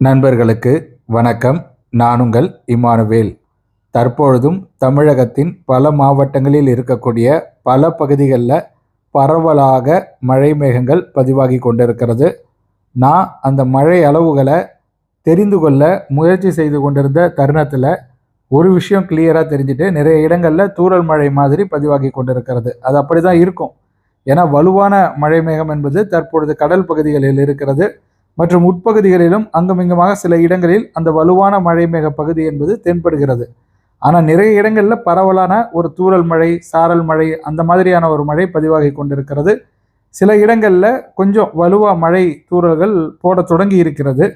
நண்பர்களுக்கு வணக்கம். நான் உங்கள் இமானுவேல். தற்பொழுதும் தமிழகத்தின் பல மாவட்டங்களில் இருக்கக்கூடிய பல பகுதிகளில் பரவலாக மழை மேகங்கள் பதிவாகி கொண்டிருக்கிறது. நான் அந்த மழை அளவுகளை தெரிந்து கொள்ள முயற்சி செய்து கொண்டிருந்த தருணத்தில் ஒரு விஷயம் கிளியராக தெரிஞ்சுட்டு நிறைய இடங்களில் தூரல் மழை மாதிரி பதிவாகி கொண்டிருக்கிறது. அது அப்படி தான் இருக்கும். ஏன்னா வலுவான மழை மேகம் என்பது தற்பொழுது கடல் பகுதிகளில் இருக்கிறது. மற்றும் உட்பகுதிகளிலும் அங்குமிங்குமாக சில இடங்களில் அந்த வலுவான மழை மேக பகுதி என்பது தென்படுகிறது. ஆனால் நிறைய இடங்களில் பரவலான ஒரு தூறல் மழை சாரல் மழை அந்த மாதிரியான ஒரு மழை பதிவாகி கொண்டிருக்கிறது. சில இடங்களில் கொஞ்சம் வலுவாக மழை தூறல்கள் போட தொடங்கி இருக்கிறது.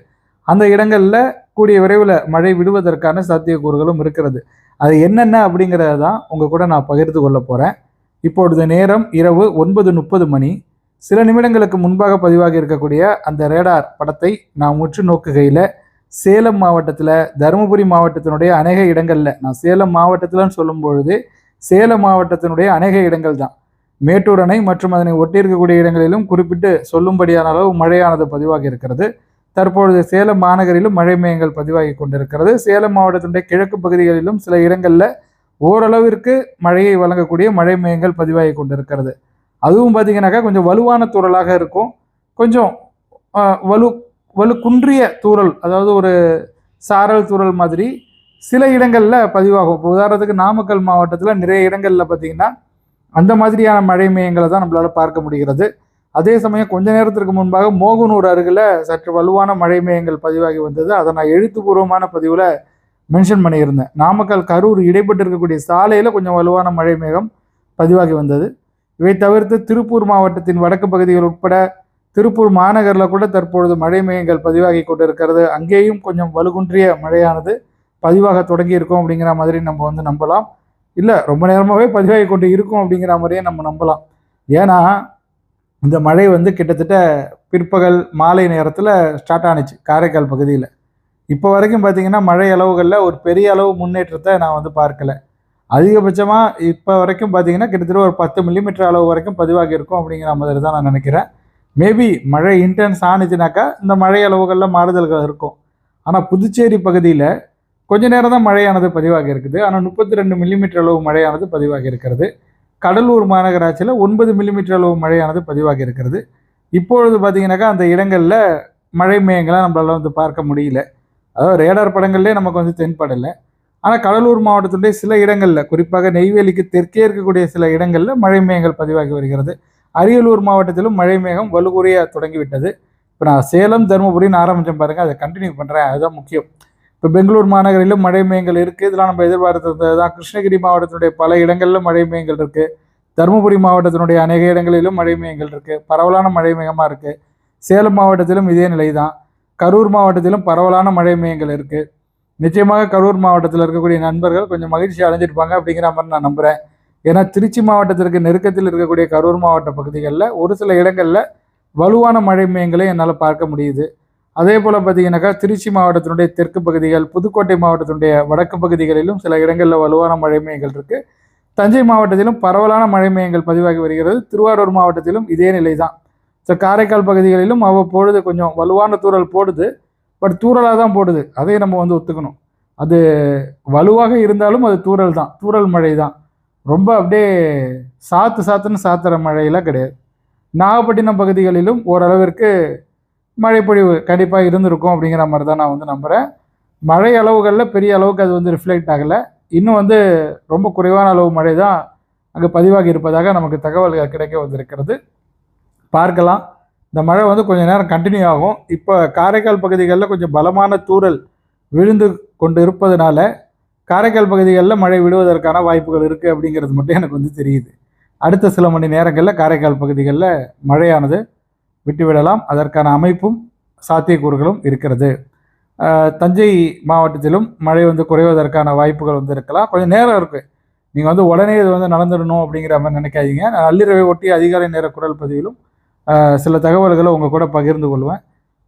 அந்த இடங்களில் கூடிய விரைவில் மழை விடுவதற்கான சாத்தியக்கூறுகளும் இருக்கிறது. அது என்னென்ன அப்படிங்கிறத தான் உங்கள் கூட நான் பகிர்ந்து கொள்ள போகிறேன் இப்பொழுது நேரம் இரவு ஒன்பது முப்பது மணி. சில நிமிடங்களுக்கு முன்பாக பதிவாகி இருக்கக்கூடிய அந்த ரேடார் படத்தை நான் முற்று நோக்குகையில் சேலம் மாவட்டத்தில் தருமபுரி மாவட்டத்தினுடைய அநேக இடங்களில் நான் சேலம் மாவட்டத்தில்னு சொல்லும்பொழுது சேலம் மாவட்டத்தினுடைய அநேக இடங்கள் தான். மேட்டூர் அணை மற்றும் அதனை ஒட்டியிருக்கக்கூடிய இடங்களிலும் குறிப்பிட்டு சொல்லும்படியான அளவு மழையானது பதிவாகி இருக்கிறது. தற்பொழுது சேலம் மாநகரிலும் மழை மேகங்கள் பதிவாகி கொண்டிருக்கிறது. சேலம் மாவட்டத்தினுடைய கிழக்கு பகுதிகளிலும் சில இடங்களில் ஓரளவிற்கு மழையை வழங்கக்கூடிய மழை மேகங்கள் பதிவாகி கொண்டிருக்கிறது. அதுவும் பார்த்தீங்கன்னாக்கா கொஞ்சம் வலுவான தூரலாக இருக்கும். கொஞ்சம் வலு வலு குன்றிய தூறல் அதாவது ஒரு சாரல் தூறல் மாதிரி சில இடங்களில் பதிவாகும். இப்போ உதாரணத்துக்கு நாமக்கல் மாவட்டத்தில் நிறைய இடங்களில் பார்த்தீங்கன்னா அந்த மாதிரியான மழை மேகங்களை தான் நம்மளால் பார்க்க முடிகிறது. அதே சமயம் கொஞ்ச நேரத்திற்கு முன்பாக மோகனூர் அருகில் சற்று வலுவான மழை மேகங்கள் பதிவாகி வந்தது. அதை நான் எழுத்துப்பூர்வமான பதிவில் மென்ஷன் பண்ணியிருந்தேன். நாமக்கல் கரூர் இடைப்பட்டு இருக்கக்கூடிய சாலையில் கொஞ்சம் வலுவான மழை மேகம் பதிவாகி வந்தது. இவை தவிர்த்து திருப்பூர் மாவட்டத்தின் வடக்கு பகுதிகள் உட்பட திருப்பூர் மாநகரில் கூட தற்பொழுது மழை மேகங்கள் பதிவாகி கொண்டிருக்கிறது. அங்கேயும் கொஞ்சம் வலுகுன்றிய மழையானது பதிவாக தொடங்கி இருக்கும் அப்படிங்கிற மாதிரி நம்ம வந்து நம்பலாம். இல்லை ரொம்ப நேரமாகவே பதிவாகி கொண்டு இருக்கும் அப்படிங்கிற மாதிரியே நம்ம நம்பலாம். ஏன்னா இந்த மழை வந்து கிட்டத்தட்ட பிற்பகல் மாலை நேரத்தில் ஸ்டார்ட் ஆனுச்சு காரைக்கால் பகுதியில். இப்போ வரைக்கும் பார்த்தீங்கன்னா மழை அளவுகளில் ஒரு பெரிய அளவு முன்னேற்றத்தை நான் வந்து பார்க்கலை. அதிகபட்சமாக இப்போ வரைக்கும் பார்த்தீங்கன்னா கிட்டத்தட்ட ஒரு பத்து மில்லிமீட்டர் அளவு வரைக்கும் பதிவாகி இருக்கும் அப்படிங்கிற மாதிரி தான் நான் நினைக்கிறேன். மேபி மழை இன்டென்ஸ் ஆனிச்சுனாக்கா இந்த மழை அளவுகளில் மாறுதல்கள் இருக்கும். ஆனால் புதுச்சேரி பகுதியில் கொஞ்ச நேரம் தான் மழையானது பதிவாகி இருக்குது. ஆனால் முப்பத்தி ரெண்டு மில்லிமீட்டர் அளவு மழையானது பதிவாகி இருக்கிறது. கடலூர் மாநகராட்சியில் ஒன்பது மில்லிமீட்டர் அளவு மழையானது பதிவாகி இருக்கிறது. இப்பொழுது பார்த்தீங்கன்னாக்கா அந்த இடங்களில் மழை மேகங்களை நம்மளால் வந்து பார்க்க முடியல. அதாவது ரேடார் படங்கள்லேயே நமக்கு வந்து தென்படலை. ஆனால் கடலூர் மாவட்டத்துடைய சில இடங்களில் குறிப்பாக நெய்வேலிக்கு தெற்கே இருக்கக்கூடிய சில இடங்களில் மழை மேகங்கள் பதிவாகி வருகிறது. அரியலூர் மாவட்டத்திலும் மழை மேகம் வலுகுறைய தொடங்கிவிட்டது. இப்போ நான் சேலம் தருமபுரின்னு ஆரம்பித்தேன் பாருங்கள் அதை கண்டினியூ பண்ணுறேன் அதுதான் முக்கியம். இப்போ பெங்களூர் மாநகரிலும் மழை மேகங்கள் இருக்குது இதெல்லாம் நம்ம எதிர்பார்த்தது தான் கிருஷ்ணகிரி மாவட்டத்தினுடைய பல இடங்களிலும் மழை மேகங்கள் இருக்குது தருமபுரி மாவட்டத்தினுடைய அநேக இடங்களிலும் மழை மேகங்கள் இருக்குது பரவலான மழை மேகமாக இருக்குது சேலம் மாவட்டத்திலும் இதே நிலை தான் கரூர் மாவட்டத்திலும் பரவலான மழை மேகங்கள் இருக்குது நிச்சயமாக கரூர் மாவட்டத்தில் இருக்கக்கூடிய நண்பர்கள் கொஞ்சம் மகிழ்ச்சி அடைஞ்சிருப்பாங்க அப்படிங்கிற மாதிரி நான் நம்புகிறேன் ஏன்னா திருச்சி மாவட்டத்திற்கு நெருக்கத்தில் இருக்கக்கூடிய கரூர் மாவட்ட பகுதிகளில் ஒரு சில இடங்களில் வலுவான மழை மேகங்களை என்னால் பார்க்க முடியுது. அதே போல் பார்த்தீங்கன்னாக்கா திருச்சி மாவட்டத்தினுடைய தெற்கு பகுதிகள் புதுக்கோட்டை மாவட்டத்தினுடைய வடக்கு பகுதிகளிலும் சில இடங்களில் வலுவான மழை மேகங்கள் இருக்குது தஞ்சை மாவட்டத்திலும் பரவலான மழை மையங்கள் பதிவாகி வருகிறது. திருவாரூர் மாவட்டத்திலும் இதே நிலை தான் ஸோ காரைக்கால் பகுதிகளிலும் அவ்வப்பொழுது கொஞ்சம் வலுவான தூறல் போடுது. பட் தூறலாக தான் போடுது. அதே நம்ம வந்து ஒத்துக்கணும். அது வலுவாக இருந்தாலும் அது தூறல் தான். தூறல் மழை தான். ரொம்ப அப்படியே சாத்து சாத்துன்னு சாத்துற மழையெல்லாம் கிடையாது. நாகப்பட்டினம் பகுதிகளிலும் ஓரளவிற்கு மழைப்பொழிவு கண்டிப்பாக இருந்திருக்கும் அப்படிங்கிற மாதிரி தான் நான் வந்து நம்புகிறேன் மழை அளவுகளில் பெரிய அளவுக்கு அது வந்து ரிஃப்ளெக்ட் ஆகலை. இன்னும் வந்து ரொம்ப குறைவான அளவு மழை தான் அங்கே பதிவாகி இருப்பதாக நமக்கு தகவல்கள் கிடைக்க வந்திருக்கிறது. பார்க்கலாம். இந்த மழை வந்து கொஞ்சம் நேரம் கண்டினியூ ஆகும். இப்போ காரைக்கால் பகுதிகளில் கொஞ்சம் பலமான தூறல் விழுந்து கொண்டு இருப்பதனால காரைக்கால் பகுதிகளில் மழை விடுவதற்கான வாய்ப்புகள் இருக்குது அப்படிங்கிறது மட்டும் எனக்கு வந்து தெரியுது. அடுத்த சில மணி நேரங்களில் காரைக்கால் பகுதிகளில் மழையானது விட்டுவிடலாம். அதற்கான அமைப்பும் சாத்தியக்கூறுகளும் இருக்கிறது. தஞ்சை மாவட்டத்திலும் மழை வந்து குறைவதற்கான வாய்ப்புகள் வந்து இருக்கலாம். கொஞ்சம் நேரம் இருக்குது நீங்கள் வந்து உடனே இது வந்து நடந்துடணும் அப்படிங்கிற மாதிரி நினைக்காதீங்க. நான் நள்ளிரவை ஒட்டி அதிகாலை நேர குரல் பதிவிலும் சில தகவல்களை உங்கள் கூட பகிர்ந்து கொள்வேன்.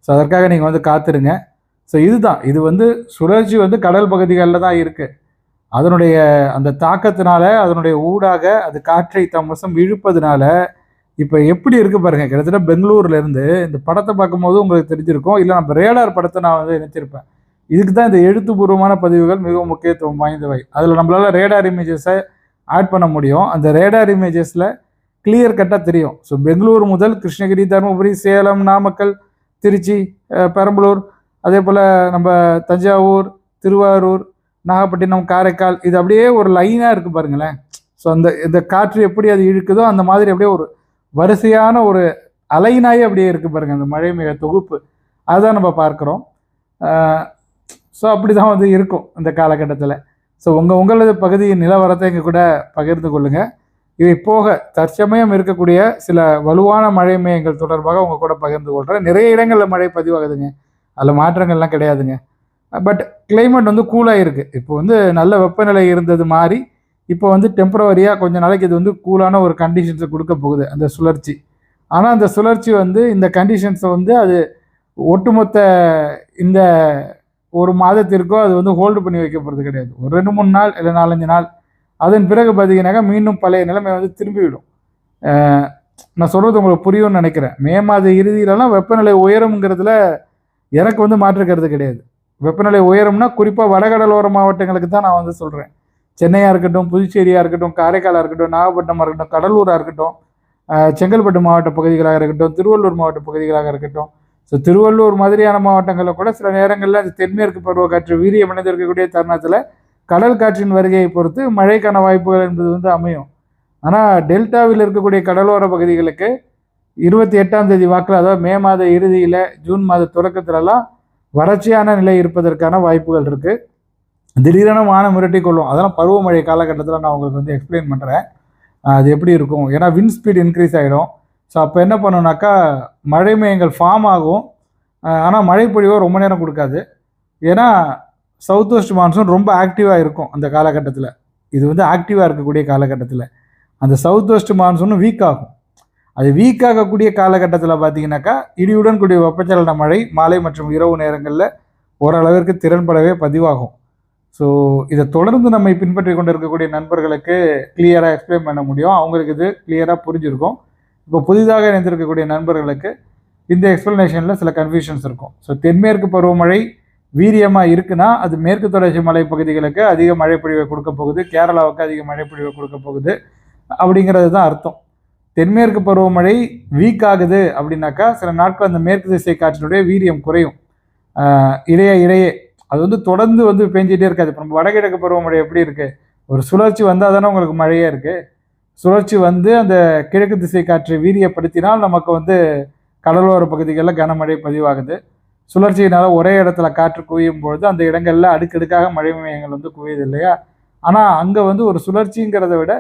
ஸோ அதற்காக நீங்கள் வந்து காத்துருங்க. ஸோ இதுதான். இது வந்து சுழற்சி வந்து கடல் பகுதிகளில் தான் இருக்குது அதனுடைய அந்த தாக்கத்தினால அதனுடைய ஊடாக அது காற்றை தம் வசம் இப்போ எப்படி இருக்கு பாருங்க. கிட்டத்தட்ட பெங்களூர்லேருந்து இந்த படத்தை பார்க்கும்போது உங்களுக்கு தெரிஞ்சிருக்கும். இல்லை நம்ம ரேடார் படத்தை நான் வந்து நினைச்சிருப்பேன் இதுக்கு தான் இந்த எழுத்துப்பூர்வமான பதிவுகள் மிகவும் முக்கியத்துவம் வாய்ந்தவை. அதில் நம்மளால் ரேடார் இமேஜஸை ஆட் பண்ண முடியும். அந்த ரேடார் இமேஜஸில் கிளியர் கட்டாக தெரியும். ஸோ பெங்களூர் முதல் கிருஷ்ணகிரி தருமபுரி சேலம் நாமக்கல் திருச்சி பெரம்பலூர் அதே போல் நம்ம தஞ்சாவூர் திருவாரூர் நாகப்பட்டினம் காரைக்கால் இது அப்படியே ஒரு லைனாக இருக்குது பாருங்களேன். ஸோ அந்த இந்த காற்று எப்படி அது இழுக்குதோ அந்த மாதிரி அப்படியே ஒரு வரிசையான ஒரு அலைனாயே அப்படியே இருக்குது பாருங்கள் அந்த மழை மிக தொகுப்பு. அதுதான் நம்ம பார்க்குறோம். ஸோ அப்படி தான் வந்து இருக்கும் இந்த காலகட்டத்தில். ஸோ உங்கள் உங்களது பகுதியின் நிலவரத்தை எங்கள் கூட பகிர்ந்து கொள்ளுங்கள் இவை போக தற்சமயம் இருக்கக்கூடிய சில வலுவான மழை மையங்கள் தொடர்பாக உங்கள் கூட பகிர்ந்து கொள்கிறேன் நிறைய இடங்களில் மழை பதிவாகுதுங்க. அதில் மாற்றங்கள்லாம் கிடையாதுங்க. பட் கிளைமேட் வந்து கூலாக இருக்குது இப்போ வந்து நல்ல வெப்பநிலை இருந்தது மாதிரி இப்போ வந்து டெம்பரவரியாக கொஞ்ச நாளைக்கு இது வந்து கூலான ஒரு கண்டிஷன்ஸை கொடுக்க போகுது அந்த சுழற்சி. ஆனால் அந்த சுழற்சி வந்து இந்த கண்டிஷன்ஸை வந்து அது ஒட்டுமொத்த இந்த ஒரு மாதத்திற்கோ அது வந்து ஹோல்டு பண்ணி வைக்க போகிறது கிடையாது. ஒரு ரெண்டு மூணு நாள் இல்லை நாலஞ்சு நாள் அதன் பிறகு பார்த்தீங்கன்னாக்கா மீண்டும் பழைய நிலைமை வந்து திரும்பிவிடும். நான் சொல்கிறது உங்களுக்கு புரியும்னு நினைக்கிறேன். மே மாத இறுதியிலலாம் வெப்பநிலை உயருங்கிறதுல எனக்கு வந்து மாற்றுக்கிறது கிடையாது. வெப்பநிலை உயரும்னா குறிப்பாக வடகடலோர மாவட்டங்களுக்கு தான் நான் வந்து சொல்கிறேன் சென்னையாக இருக்கட்டும் புதுச்சேரியாக இருக்கட்டும் காரைக்காலாக இருக்கட்டும் நாகப்பட்டினமாக இருக்கட்டும் கடலூராக இருக்கட்டும் செங்கல்பட்டு மாவட்ட பகுதிகளாக இருக்கட்டும் திருவள்ளூர் மாவட்ட பகுதிகளாக இருக்கட்டும். ஸோ திருவள்ளூர் மாதிரியான மாவட்டங்களில் கூட சில நேரங்களில் அந்த தென்மேற்கு பருவக்காற்று வீரியமடைந்திருக்கக்கூடிய தருணத்தில் கடல் காற்றின் வருகையை பொறுத்து மழைக்கான வாய்ப்புகள் என்பது வந்து அமையும். ஆனால் டெல்டாவில் இருக்கக்கூடிய கடலோர பகுதிகளுக்கு இருபத்தி எட்டாம் தேதி வாக்கில் அதாவது மே மாத இறுதியில் ஜூன் மாத தொடக்கத்துலலாம் வறட்சியான நிலை இருப்பதற்கான வாய்ப்புகள் இருக்குது திடீரென வானம் மிரட்டி கொள்ளும். அதெல்லாம் பருவமழை காலகட்டத்தில் நான் உங்களுக்கு வந்து எக்ஸ்பிளைன் பண்ணுறேன் அது எப்படி இருக்கும்? ஏன்னா வின் ஸ்பீட் இன்க்ரீஸ் ஆகிடும் ஸோ அப்போ என்ன பண்ணுனாக்கா மழை மையங்கள் ஃபார்ம் ஆகும். ஆனால் மழை பொழிவோ ரொம்ப நேரம் கொடுக்காது. ஏன்னா சவுத் வெஸ்ட் மான்சூன் ரொம்ப ஆக்டிவாக இருக்கும் அந்த காலகட்டத்தில். இது வந்து ஆக்டிவாக இருக்கக்கூடிய காலகட்டத்தில். அந்த சவுத் வெஸ்ட் மான்சூனும் வீக் ஆகும். அது வீக் ஆகக்கூடிய காலகட்டத்தில் பார்த்தீங்கன்னாக்கா இடியுடன் கூடிய வெப்பச்சலன மழை மாலை மற்றும் இரவு நேரங்களில் ஓரளவிற்கு திறன்படவே பதிவாகும். ஸோ இதை தொடர்ந்து நம்மை பின்பற்றி கொண்டு இருக்கக்கூடிய நண்பர்களுக்கு கிளியராக எக்ஸ்பிளைன் பண்ண முடியும். அவங்களுக்கு இது கிளியராக புரிஞ்சிருக்கும். இப்போ புதிதாக இணைந்திருக்கக்கூடிய நண்பர்களுக்கு இந்த எக்ஸ்பிளனேஷனில் சில கன்ஃபியூஷன்ஸ் இருக்கும். ஸோ தென்மேற்கு பருவமழை வீரியமாக இருக்குன்னா அது மேற்கு தொடர்ச்சி மலை பகுதிகளுக்கு அதிக மழைப்பொழிவை கொடுக்க போகுது கேரளாவுக்கு அதிக மழைப்பொழிவை கொடுக்க போகுது அப்படிங்கிறது தான் அர்த்தம். தென்மேற்கு பருவமழை வீக் ஆகுது அப்படின்னாக்கா சில நாட்கள் அந்த மேற்கு திசை காற்றினுடைய வீரியம் குறையும். இடையே இடையே. அது வந்து தொடர்ந்து வந்து பெஞ்சிட்டே இருக்காது. இப்போ நம்ம வடகிழக்கு பருவமழை எப்படி இருக்கு? ஒரு சுழற்சி வந்தால் தானே உங்களுக்கு மழையே இருக்கு. சுழற்சி வந்து அந்த கிழக்கு திசை காற்றை வீரியப்படுத்தினால் நமக்கு வந்து கடலோர பகுதிகளில் கனமழை பதிவாகுது. சுழற்சியினால ஒரே இடத்துல காற்று குவியும் பொழுது அந்த இடங்களில் அடுக்கடுக்காக மழை மையங்கள் வந்து குவியுது இல்லையா? ஆனால் அங்கே வந்து ஒரு சுழற்சிங்கிறத விட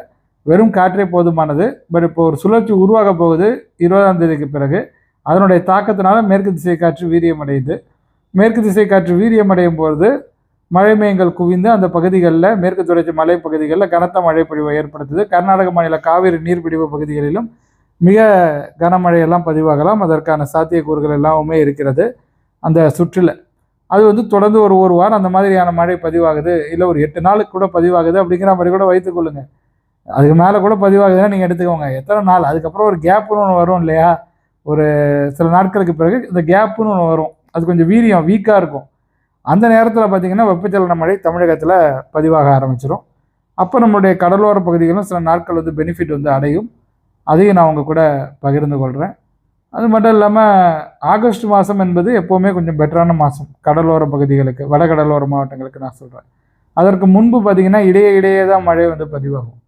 வெறும் காற்றே போதுமானது. பட் இப்போ ஒரு சுழற்சி உருவாக போகுது இருபதாம் தேதிக்கு பிறகு. அதனுடைய தாக்கத்தினால மேற்கு திசை காற்று வீரியமடையுது மேற்கு திசை காற்று வீரியமடையும் பொழுது மழை மையங்கள் குவிந்து அந்த பகுதிகளில் மேற்கு தொடர்ச்சி மலை பகுதிகளில் கனத்த மழைப்பொழிவை ஏற்படுத்துது. கர்நாடக மாநில காவிரி நீர்பிடிவு பகுதிகளிலும் மிக கனமழையெல்லாம் பதிவாகலாம். அதற்கான சாத்தியக்கூறுகள் எல்லாமே இருக்கிறது. அந்த சுற்றில். அது வந்து தொடர்ந்து ஒரு ஒரு வாரம் அந்த மாதிரியான மழை பதிவாகுது. இல்லை ஒரு எட்டு நாளுக்கு கூட பதிவாகுது அப்படிங்கிற மாதிரி கூட வைத்துக்கொள்ளுங்க அதுக்கு மேலே கூட பதிவாகுதுன்னா நீங்கள் எடுத்துக்கோங்க. எத்தனை நாள்? அதுக்கப்புறம் ஒரு கேப்புன்னு ஒன்று வரும் இல்லையா? ஒரு சில நாட்களுக்கு பிறகு இந்த கேப்புன்னு ஒன்று வரும். அது கொஞ்சம் வீரியம் வீக்காக இருக்கும். அந்த நேரத்தில் பார்த்தீங்கன்னா வெப்பச்சலன மழை தமிழகத்தில் பதிவாக ஆரம்பிச்சிடும் அப்போ நம்மளுடைய கடலோர பகுதிகளும் சில நாட்கள் வந்து பெனிஃபிட் வந்து அடையும். அதையும் நான் உங்கள் கூட பகிர்ந்து கொள்கிறேன் அது மட்டும் இல்லாமல் ஆகஸ்ட் மாதம் என்பது எப்போவுமே கொஞ்சம் பெட்டரான மாதம் கடலோர பகுதிகளுக்கு வடகடலோர மாவட்டங்களுக்கு நான் சொல்கிறேன் அதற்கு முன்பு பார்த்திங்கன்னா இடையே இடையே தான் மழை வந்து பதிவாகும்.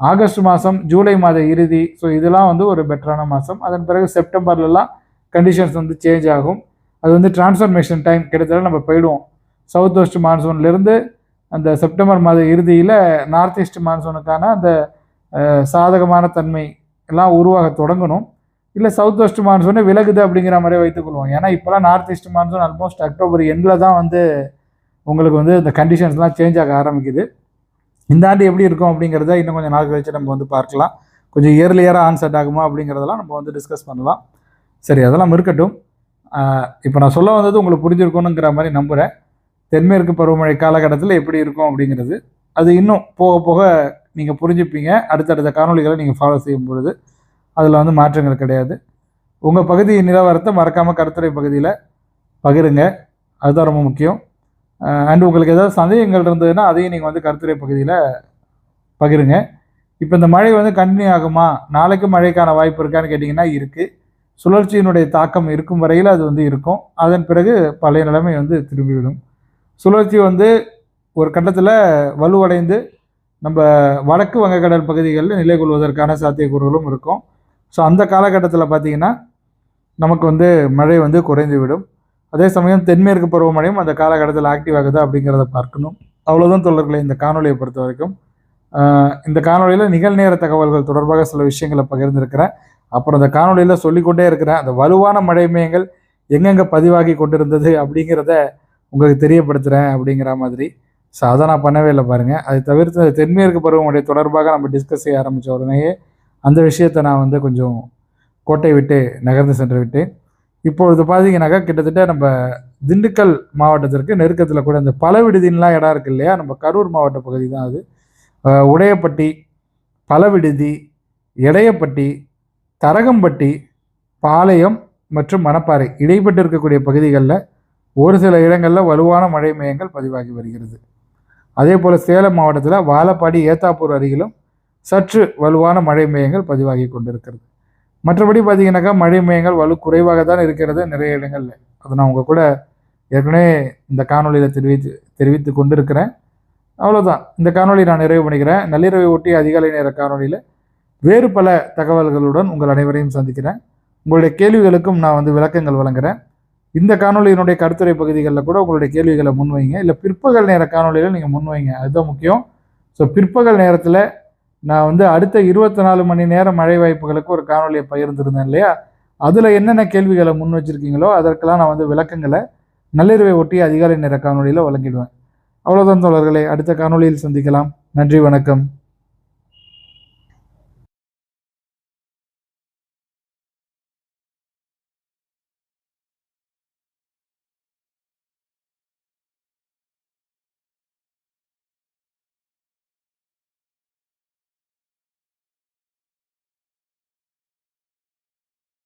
ஆகஸ்ட் மாதம் ஜூலை மாத இறுதி ஸோ இதெல்லாம் வந்து ஒரு பெட்டரான மாதம் அதன் பிறகு செப்டம்பர்லலாம் கண்டிஷன்ஸ் வந்து சேஞ்ச் ஆகும். அது வந்து டிரான்ஸ்ஃபர்மேஷன் டைம் கிட்டத்தட்ட நம்ம போயிடுவோம். சவுத் வெஸ்ட் மான்சூன்லேருந்து அந்த செப்டம்பர் மாத இறுதியில் நார்த் ஈஸ்ட் மான்சூனுக்கான அந்த சாதகமான தன்மை எல்லாம் உருவாக தொடங்கணும். இல்லை சவுத் வெஸ்ட் மான்சூனே விலகுது அப்படிங்கிற மாதிரி வைத்துக்கொள்வோம் ஏன்னா இப்போலாம் north east monsoon almost October எண்டில் தான் வந்து உங்களுக்கு வந்து இந்த கண்டிஷன்ஸ்லாம் சேஞ்ச் ஆக ஆரம்பிக்குது. இந்த ஆண்டு எப்படி இருக்கும் அப்படிங்கிறத இன்னும் கொஞ்சம் நாள் கழிச்சு நம்ம வந்து பார்க்கலாம். கொஞ்சம் இயர்லியராக ஆன்சர்ட் ஆகுமா அப்படிங்கிறதெல்லாம் நம்ம வந்து டிஸ்கஸ் பண்ணலாம். சரி அதெல்லாம் இருக்கட்டும். இப்போ நான் சொல்ல வந்தது உங்களுக்கு புரிஞ்சிருக்கணுங்கிற மாதிரி நம்புகிறேன் தென்மேற்கு பருவமழை காலகட்டத்தில் எப்படி இருக்கும் அப்படிங்கிறது அது இன்னும் போக போக நீங்கள் புரிஞ்சுப்பீங்க. அடுத்தடுத்த காணொளிகளை நீங்கள் ஃபாலோ செய்யும் பொழுது அதில் வந்து மாற்றங்கள் கிடையாது. உங்கள் பகுதி நிலவரத்தை மறக்காமல் கருத்துரை பகுதியில் பகிருங்க. அதுதான் ரொம்ப முக்கியம். அண்ட் உங்களுக்கு ஏதாவது சந்தேகங்கள் இருந்ததுன்னா அதையும் நீங்கள் வந்து கருத்துரை பகுதியில் பகிருங்க. இப்போ இந்த மழை வந்து கண்டினியூ ஆகுமா? நாளைக்கு மழைக்கான வாய்ப்பு இருக்கான்னு கேட்டிங்கன்னா இருக்குது சுழற்சியினுடைய தாக்கம் இருக்கும் வரையில் அது வந்து இருக்கும். அதன் பிறகு பழைய நிலைமை வந்து திரும்பிவிடும். சுழற்சி வந்து ஒரு கட்டத்தில் வலுவடைந்து நம்ம வடக்கு வங்கக்கடல் பகுதிகளில் நிலை கொள்வதற்கான சாத்தியக்கூறுகளும் இருக்கும். ஸோ அந்த காலகட்டத்தில் பார்த்திங்கன்னா நமக்கு வந்து மழை வந்து குறைந்து விடும் அதே சமயம் தென்மேற்கு பருவமழையும் அந்த காலகட்டத்தில் ஆக்டிவ் ஆகுது அப்படிங்கிறத பார்க்கணும். அவ்வளோதான் தொடர்களை இந்த காணொலியை பொறுத்த வரைக்கும். இந்த காணொலியில் நிகழ்நேர தகவல்கள் தொடர்பாக சில விஷயங்களை பகிர்ந்திருக்கிறேன். அப்புறம் அந்த காணொலியில் சொல்லிக்கொண்டே இருக்கிறேன். அந்த வலுவான மழை மேயங்கள் எங்கெங்கே பதிவாகி கொண்டிருந்தது அப்படிங்கிறத உங்களுக்கு தெரியப்படுத்துகிறேன் அப்படிங்கிற மாதிரி. ஸோ அதை நான் பண்ணவே இல்லை பாருங்கள் அதை தவிர்த்து தென்மேற்கு பருவமழை தொடர்பாக நம்ம டிஸ்கஸ் செய்ய ஆரம்பித்த உடனேயே அந்த விஷயத்தை நான் வந்து கொஞ்சம் கோட்டை விட்டு நகர்ந்து சென்று விட்டேன். இப்பொழுது பார்த்தீங்கன்னாக்கா கிட்டத்தட்ட நம்ம திண்டுக்கல் மாவட்டத்திற்கு நெருக்கத்தில் கூட இந்த பல விடுதின்லாம் இடம் இருக்குது இல்லையா? நம்ம கரூர் மாவட்ட பகுதி தான் அது. உடையப்பட்டி பல விடுதி எடையப்பட்டி தரகம்பட்டி பாளையம் மற்றும் மணப்பாறை இடைப்பட்டு இருக்கக்கூடிய பகுதிகளில் ஒரு சில இடங்களில் வலுவான மழை மையங்கள் பதிவாகி வருகிறது. அதே போல் சேலம் மாவட்டத்தில் வாழப்பாடி ஏத்தாப்பூர் அருகிலும் சற்று வலுவான மழை மையங்கள் பதிவாகி கொண்டிருக்கிறது. மற்றபடி பார்த்தீங்கன்னாக்கா மழை மையங்கள் வலு குறைவாக தான் இருக்கிறது நிறைய இடங்களில். அதை நான் உங்கள் கூட ஏற்கனவே இந்த காணொலியில் தெரிவித்து தெரிவித்து கொண்டிருக்கிறேன். அவ்வளோதான் இந்த காணொலி நான் நிறைவு பண்ணிக்கிறேன். நள்ளிரவை ஒட்டி அதிகாலை நேர காணொலியில் வேறு பல தகவல்களுடன் உங்கள் அனைவரையும் சந்திக்கிறேன். உங்களுடைய கேள்விகளுக்கும் நான் வந்து விளக்கங்கள் வழங்குறேன். இந்த காணொலியினுடைய கருத்துரை பகுதிகளில் கூட உங்களுடைய கேள்விகளை முன்வைங்க. இல்லை பிற்பகல் நேர காணொலியில் நீங்கள் முன்வைங்க. அதுதான் முக்கியம். ஸோ பிற்பகல் நேரத்தில் நான் வந்து அடுத்த இருபத்தி நாலு மணி நேரம் மழை வாய்ப்புகளுக்கு ஒரு காணொலியை பகிர்ந்திருந்தேன் இல்லையா? அதில் என்னென்ன கேள்விகளை முன் வச்சிருக்கீங்களோ அதற்கெல்லாம் நான் வந்து விளக்கங்களை நள்ளிரவை ஒட்டி அதிகாலை நேர காணொலியில் வழங்கிடுவேன். அவ்வளோதான் தோழர்களே அடுத்த காணொலியில் சந்திக்கலாம். நன்றி வணக்கம்.